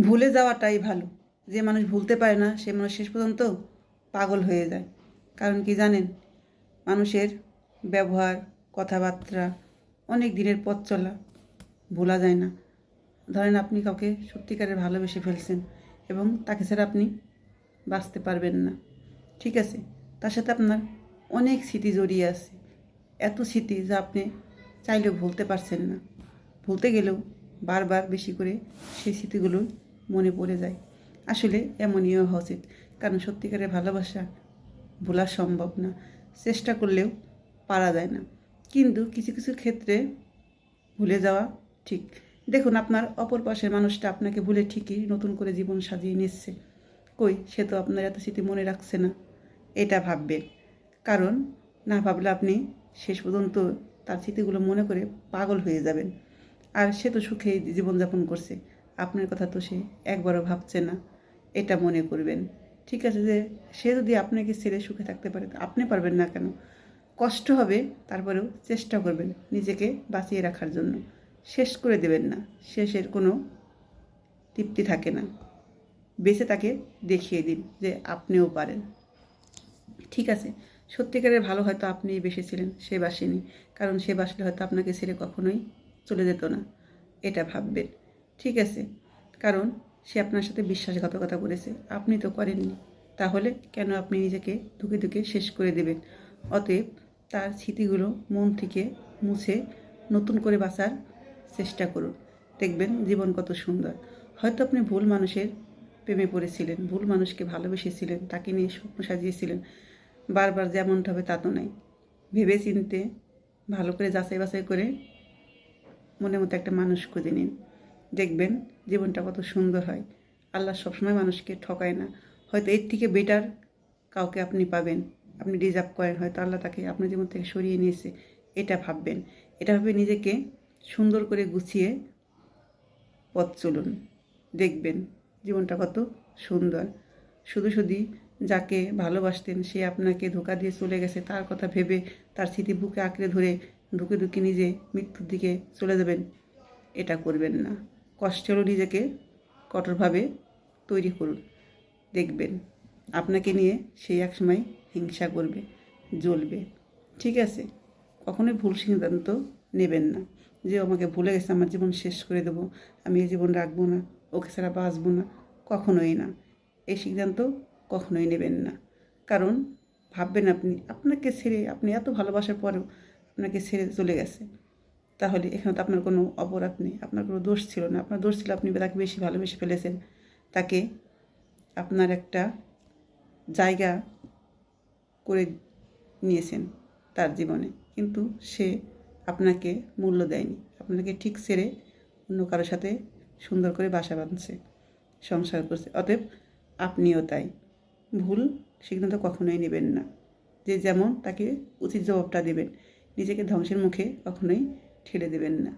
ভুলে যাওয়াটাই ভালো। যে মানুষ ভুলতে পারে না, সে মানুষ শেষ পর্যন্ত পাগল হয়ে যায়। কারণ কি জানেন? মানুষের ব্যবহার, কথাবার্তা অনেক দিনের পথ চলা ভোলা যায় না। ধরেন আপনি কাউকে সত্যিকারের ভালোবেসে ফেলছেন এবং তাকে ছাড়া আপনি বাঁচতে পারবেন না। ঠিক আছে? তার সাথে আপনার অনেক স্মৃতি জড়িয়ে আছে। এত স্মৃতি যা আপনি চাইলেও ভুলতে পারছেন না। ভুলতে গেলেও বারবার বেশি করে সেই স্মৃতিগুলো মনে পড়ে যায়। আসলে এমনই হওয়া উচিত কারণ সত্যিকারের ভালোবাসা ভোলা সম্ভব না, চেষ্টা করলেও পারা যায় না। কিন্তু কিছু কিছু ক্ষেত্রে ভুলে যাওয়া ঠিক। দেখুন, আপনার অপর পাশের মানুষটা আপনাকে ভুলে ঠিকই নতুন করে জীবন সাজিয়ে নিচ্ছে। কই, সে তো আপনার এত স্মৃতি মনে রাখছে না। এটা ভাববেন কারণ না ভাবলে আপনি শেষ পর্যন্ত তার স্মৃতিগুলো মনে করে পাগল হয়ে যাবেন। আর সে তো সুখেই জীবনযাপন করছে। আপনার কথা তো সে একবারও ভাবছে না। এটা মনে করবেন। ঠিক আছে যে, সে যদি আপনাকে ছেড়ে সুখে থাকতে পারে, আপনি পারবেন না কেন? কষ্ট হবে, তারপরেও চেষ্টা করবেন নিজেকে বাঁচিয়ে রাখার জন্য। শেষ করে দেবেন না। শেষের কোনো তৃপ্তি থাকে না। বেঁচে তাকে দেখিয়ে দিন যে আপনিও পারেন। ঠিক আছে, সত্যিকারের ভালো হয়তো আপনিই বেসেছিলেন সে বাসেনি। কারণ সে বাসলে হয়তো আপনাকে ছেড়ে কখনোই চলে যেত না। এটা ভাববেন। ঠিক আছে? কারণ সে আপনার সাথে বিশ্বাসঘাতকতা করেছে। আপনি তো করেননি। তাহলে কেন আপনি নিজেকে ধুকে ধুকে শেষ করে দেবেন? অতএব তার স্মৃতিগুলো মন থেকে মুছে নতুন করে বাঁচার চেষ্টা করুন। দেখবেন জীবন কত সুন্দর। হয়তো আপনি ভুল মানুষের প্রেমে পড়েছিলেন, ভুল মানুষকে ভালোবেসেছিলেন, তাকে নিয়ে স্বপ্ন সাজিয়েছিলেন। বারবার যেমনটা হবে তা তো নাই। ভেবে চিনতে ভালো করে যাচাই বাছাই করে মনে মতো একটা মানুষ খুঁজে নিন। দেখবেন জীবনটা কত সুন্দর হয়। আল্লাহ সবসময় মানুষকে ঠকায় না। হয়তো এর থেকে বেটার কাউকে আপনি পাবেন। আপনি ডিজার্ভ করেন। হয়তো আল্লাহ তাকে আপনার জীবন থেকে সরিয়ে নিয়েছে। এটা ভাববেন। এটা ভাবে নিজেকে সুন্দর করে গুছিয়ে পথ চলুন। দেখবেন জীবনটা কত সুন্দর। শুধু শুধু যাকে ভালোবাসতেন সে আপনাকে ধোকা দিয়ে চলে গেছে, তার কথা ভেবে তার স্মৃতি বুকে আঁকড়ে ধরে ঢুকে ঢুকে নিজে মৃত্যুর দিকে চলে যাবেন। এটা করবেন না। কষ্ট হলেও নিজেকে কঠোরভাবে তৈরি করুন। দেখবেন, আপনাকে নিয়ে সেই এক সময় হিংসা করবে, জ্বলবে। ঠিক আছে? কখনোই ভুল সিদ্ধান্ত নেবেন না যে আমাকে ভুলে গেছে, আমার জীবন শেষ করে দেবো, আমি এই জীবন রাখব না, ওকে ছাড়া বাঁচবো না। কখনোই না। এই সিদ্ধান্ত কখনোই নেবেন না। কারণ, ভাববেন আপনি, আপনাকে ছেড়ে আপনি এত ভালোবাসার পরেও আপনাকে ছেড়ে চলে গেছে। তাহলে এখানে তো আপনার কোনো অপরাধ নেই। আপনার কোনো দোষ ছিল না। আপনার দোষ ছিল আপনি তাকে বেশি ভালোবেসে ফেলেছেন। তাকে আপনার একটা জায়গা করে নিয়েছেন তার জীবনে। কিন্তু সে আপনাকে মূল্য দেয়নি। আপনাকে ঠিক ছেড়ে অন্য কারোর সাথে সুন্দর করে বাসা বাঁধছে, সংসার করছে। অতএব আপনিও তাই। ভুল সিদ্ধান্ত কখনোই নেবেন না। যে যেমন তাকে উচিত জবাবটা দেবেন। নিজেকে ধ্বংসের মুখে কখনোই ঠেলে দেবেন না।